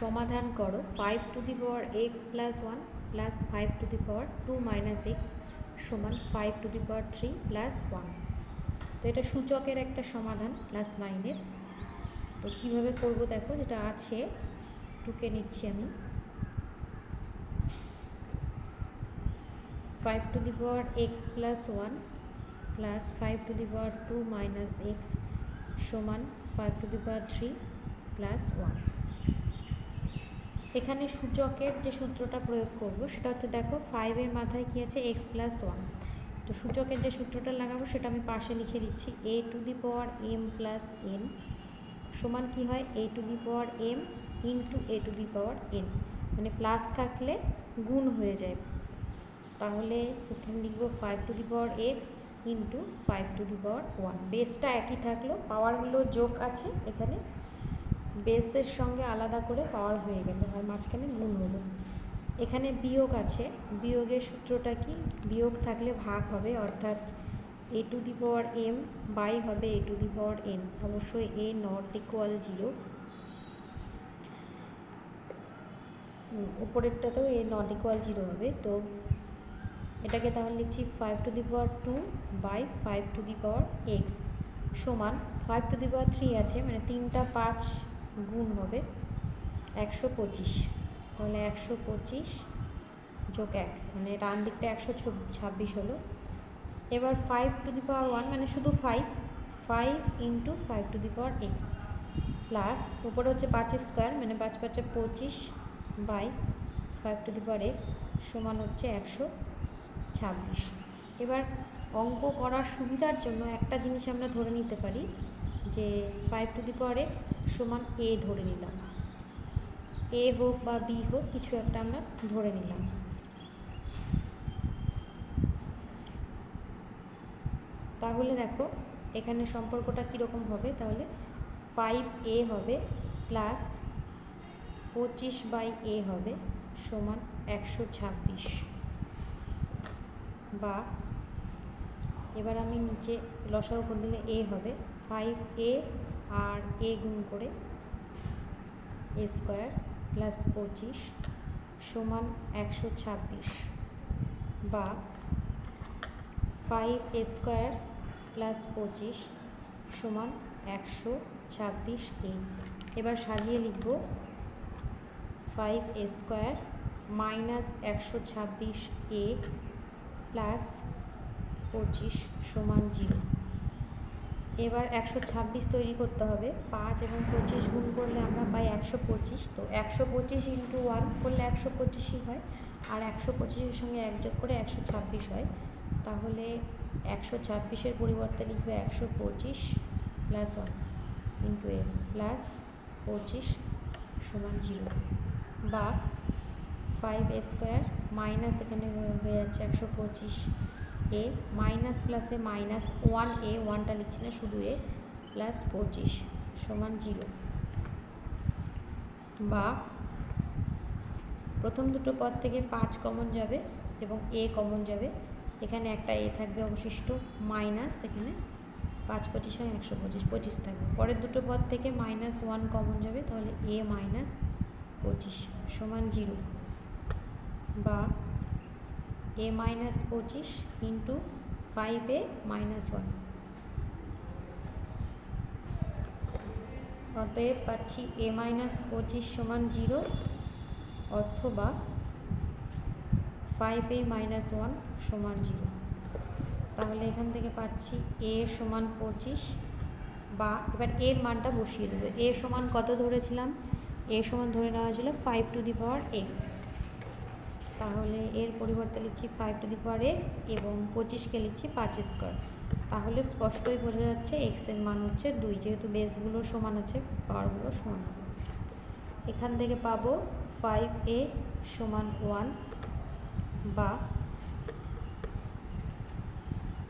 সমাধান করো। Five to the power x plus one plus five to the power two minus x সমান five to the power three plus one তো এটা সূচকের একটা সমাধান ক্লাস নাইনের তো কীভাবে করব দেখো, যেটা আছে, টুকে নিচ্ছি আমি। Five to the power x plus one plus five to the power two minus x সমান five to the power three plus one এখানে সূচকের যে সূত্রটা প্রয়োগ করব, সেটা হচ্ছে দেখো ফাইভের মাথায় কী আছে? এক্স প্লাস ওয়ান তো সূচকের যে সূত্রটা লাগাবো, সেটা আমি পাশে লিখে দিচ্ছি। A to the power m plus n সমান কি হয়? A to the power m into a to the power n মানে প্লাস থাকলে গুণ হয়ে যায়। তাহলে এখানে লিখব five to the power x into five to the power one বেসটা একই থাকল পাওয়ারগুলো যোগ আছে এখানে। বেসের সঙ্গে আলাদা করে পাওয়ার হয়ে গেল আর মাঝখানে গুণ হলো এখানে বিয়োগ আছে। বিয়োগের সূত্রটা কি? বিয়োগ থাকলে ভাগ হবে, অর্থাৎ a to the power m by হবে a to the power n অবশ্যই এ নট ইকুয়াল জিরো উপরেরটাতেও এ নট ইকুয়াল জিরো হবে। তো এটাকে তাহলে লিখছি five to the power two by five to the power x সমান five to the power three আছে। মানে তিনটা পাঁচ গুণ হবে একশো পঁচিশ। তাহলে একশো পঁচিশ যোগ এক মানে ডান দিকটা একশো ছাব্বিশ হলো। এবার five to the power one মানে শুধু five five into five to the power x plus উপরে হচ্ছে পাঁচ স্কোয়ার মানে পাঁচ পাঁচে পঁচিশ by five to the power x সমান হচ্ছে একশো ছাব্বিশ। এবার অঙ্ক করার সুবিধার জন্য একটা জিনিস আমরা ধরে নিতে পারি যে five to the power x সমান এ ধরে নিলাম। এ হোক বা বি হোক, কিছু একটা আমরা ধরে নিলাম। তাহলে দেখো, এখানে সম্পর্কটা কীরকম হবে? তাহলে ফাইভ এ হবে প্লাস পঁচিশ বাই এ হবে সমান একশো ছাব্বিশ। বা এবার আমি নিচে লসাও করে দিলে এ হবে। ফাইভ এ আর এ গুণ করে এ স্কোয়ার প্লাস পঁচিশ সমান একশো ছাব্বিশ বা ফাইভ এ স্কোয়ার প্লাস পঁচিশ সমান একশো ছাব্বিশ এ। এবার সাজিয়ে লিখব ফাইভ এ স্কোয়ার মাইনাস একশো ছাব্বিশ এ প্লাস পঁচিশ সমান জিরো। এবার একশো ছাব্বিশ তৈরি করতে হবে। পাঁচ এবং পঁচিশ গুণ করলে আমরা পাই একশো পঁচিশ। তো একশো পঁচিশ ইন্টু ওয়ান করলে একশো পঁচিশই হয় আর একশো পঁচিশের সঙ্গে এক যোগ করে একশো ছাব্বিশ হয়। তাহলে একশো ছাব্বিশের পরিবর্তে লিখবে একশো পঁচিশ plus one into a plus পঁচিশ সমান জিরো বা ফাইভ স্কোয়ার মাইনাস এখানে হয়ে যাচ্ছে একশো পঁচিশ। এ মাইনাস প্লাসে মাইনাস ওয়ান এ ওয়ানটা লিখছি না, শুধু এ প্লাস পঁচিশ সমান জিরো বা প্রথম দুটো পদ থেকে পাঁচ কমন যাবে এবং এ কমন যাবে। এখানে একটা এ থাকবে অবশিষ্ট মাইনাস এখানে পাঁচ পঁচিশ হয় একশো পঁচিশ পঁচিশ থাকবে। পরের দুটো পদ থেকে মাইনাস ওয়ান কমন যাবে, তাহলে এ মাইনাস পঁচিশ সমান জিরো বা এ মাইনাস পঁচিশ into five a minus one অতএব পাচ্ছি এ মাইনাস পঁচিশ সমান জিরো অথবা ফাইভ এ মাইনাস ওয়ান সমান জিরো তাহলে এখান থেকে পাচ্ছি এ সমান পঁচিশ বা এবার এর মানটা বসিয়ে দেবো। এ সমান কত ধরেছিলাম? এ সমান ধরে নেওয়া হয়েছিল five to the power x তাহলে এর পরিবর্তে লিখছি five to the power x এবং পঁচিশকে লিখছি পাঁচ স্কোয়ার তাহলে স্পষ্টই বোঝা যাচ্ছে এক্সের মান হচ্ছে দুই, যেহেতু বেসগুলো সমান আছে পাওয়ারগুলো সমান হবে। এখান থেকে পাবো ফাইভ এ সমান ওয়ান বা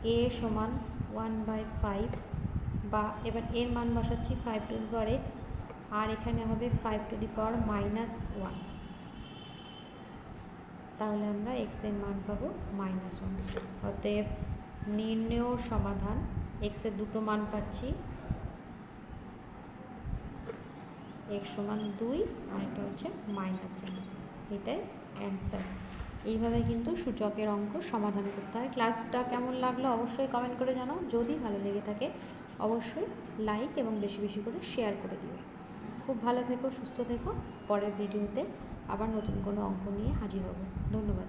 এ সমান ওয়ান বাই ফাইভ বা এবার এর মান বসাচ্ছি five to the power x আর এখানে হবে five to the power minus one তাহলে আমরা এক্সের মান পাবো মাইনাস ওয়ান অতএব নির্ণেয় সমাধান এক্সের দুটো মান পাচ্ছি। এক্স সমান দুই আর একটা হচ্ছে মাইনাস ওয়ান এটাই অ্যান্সার এইভাবে কিন্তু সূচকের অঙ্ক সমাধান করতে হয়। ক্লাসটা কেমন লাগল অবশ্যই কমেন্ট করে জানাও। যদি ভালো লেগে থাকে, অবশ্যই লাইক এবং বেশি বেশি করে শেয়ার করে দিও। খুব ভালো থেকো, সুস্থ থেকো। পরের ভিডিওতে আবার নতুন কোনো অঙ্ক নিয়ে হাজির হব। ধন্যবাদ।